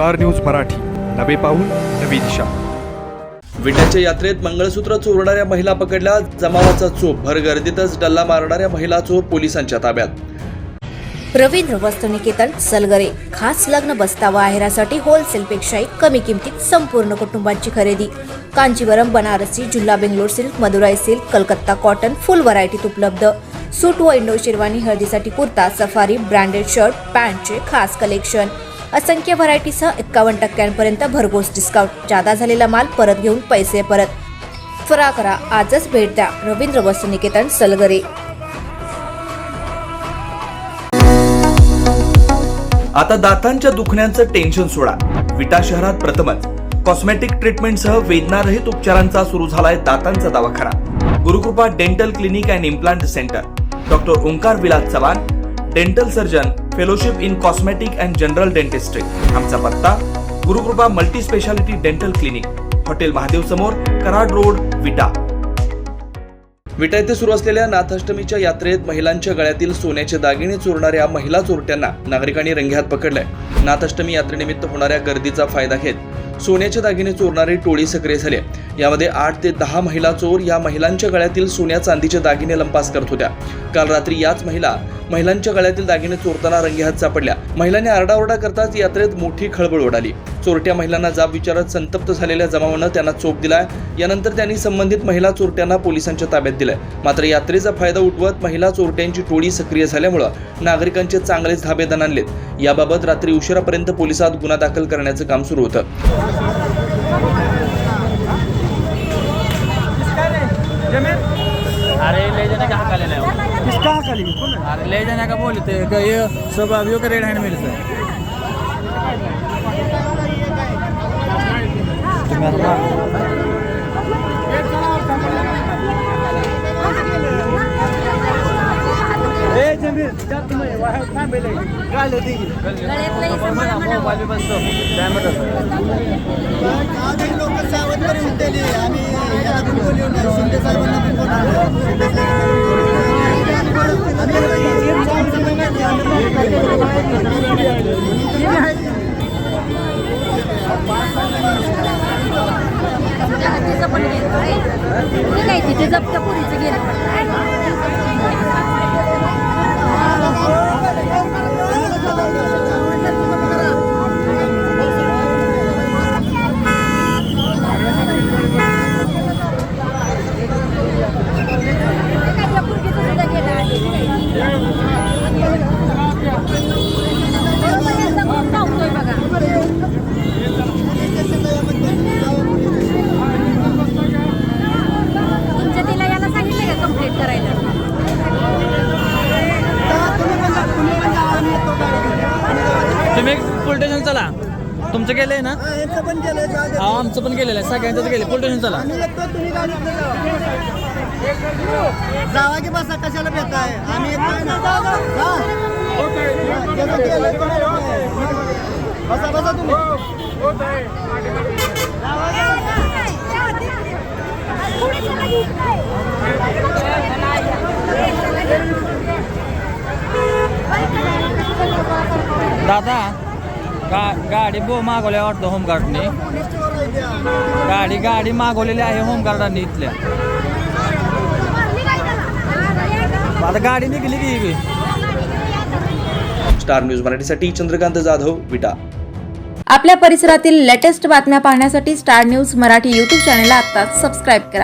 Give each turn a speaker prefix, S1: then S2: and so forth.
S1: Star news Marathi. नवे पाऊल नवी दिशा.
S2: विट्याच्या यात्रेत मंगळसूत्र चोरणाऱ्या महिला पकडल्या. जमावाचा चोप भर गर्दीतच डल्ला मारणाऱ्या महिला चोर पोलिसांच्या ताब्यात.
S3: रवींद्र वस्त्रनिकेतन सलगरे. खास लग्न बसतावा आहेरासाठी होलसेलपेक्षाही कमी किमतीत संपूर्ण कुटुंबांची खरेदी. Kanjeevaram Banarasi जुल्ला Bangalore silk Madurai silk Calcutta cotton full व्हरायटीत उपलब्ध. सूट व इंडो शेरवानी हळदीसाठी कुर्ता सफारी ब्रँडेड शर्ट पॅन्टचे खास कलेक्शन असंख्य व्हरायटीसह एक्कावन्न टक्क्यांपर्यंत भरघोस डिस्काउंट जादा झालेला माल परत घेऊन पैसे परत. फरा करा. आजच भेट द्या. रवींद्र वस्त्रनिकेतन सलगरे.
S2: आता दातांच्या दुखण्याचं टेन्शन सोडा. विटा शहरात प्रथमच. कॉस्मेटिक ट्रीटमेंटसह वेदनारहित उपचारांचा सुरू झालाय दातांचा दवाखाना. Gurukrupa dental clinic and implant centre doctor Omkar Vilas Chavan dental surgeon fellowship in cosmetic and general dentistry आमचा पत्ता Gurukrupa multi speciality dental clinic hotel Mahadev समोर कराड रोड विटा. विटा येथे सुरू असलेल्या नाथाष्टमीच्या यात्रेत महिलांच्या गळ्यातील सोन्याचे दागिने चोरणाऱ्या महिला चोरट्यांना नागरिकांनी रंग्यात पकडलंय. नाथाष्टमी यात्रेनिमित्त होणाऱ्या गर्दीचा फायदा घेत सोन्याचे दागिने चोरणारी टोळी सक्रिय झाली. आहे. यामध्ये आठ ते दहा महिला चोर या महिलांच्या गळ्यातील सोन्या चांदीचे दागिने लंपास करत होत्या. काल रात्री याच महिला महिलांच्या गळ्यातील दागिने चोरताना रंगेहात सापडल्या. महिलांनी आरडाओरडा करताच यात्रेत मोठी खळबळ उडाली चोरट्या महिलांना जाब विचारत संतप्त झालेल्या जमावानं त्यांना चोप दिलाय. यानंतर त्यांनी संबंधित महिला चोरट्यांना पोलिसांच्या ताब्यात दिलंय. मात्र यात्रेचा फायदा उठवत महिला चोरट्यांची टोळी सक्रिय झाल्यामुळं नागरिकांचे चांगलेच धाबे दणाणलेत. याबाबत रात्री उशिरापर्यंत पोलिसात गुन्हा दाखल करण्याचं काम सुरू होतं.
S4: अरे ले जाने का हक लेना है
S5: किसका हक
S4: अरे ले जाने का बोलते हैं ये सब अभी का रेड हैंड मिलता है
S3: तिथे जप्त पुरीचं गेलं.
S4: तुम्ही पोलीस स्टेशन चला तुमचं गेलंय ना
S6: हा, केलंय.
S4: हा आमचं पण गेलेलं आहे सगळ्यांचंच गेलं पोलीस स्टेशन चला
S6: जावा. जावा की बसा कशाला भेटाय आम्ही. हा, केलंय. बसा बसा तुम्ही
S4: दादा गा गाडी बो मागवल्या वाटतं होमगार्डने गाडी गाडी मागवलेली आहे होमगार्डांनी इथल्या. आता गाडी निघली की?
S2: स्टार न्यूज मराठीसाठी चंद्रकांत जाधव विटा.
S3: आपल्या परिसरातील लेटेस्ट बातम्या पाहण्यासाठी स्टार न्यूज मराठी यूट्यूब चॅनलला आत्ताच सबस्क्राईब करा.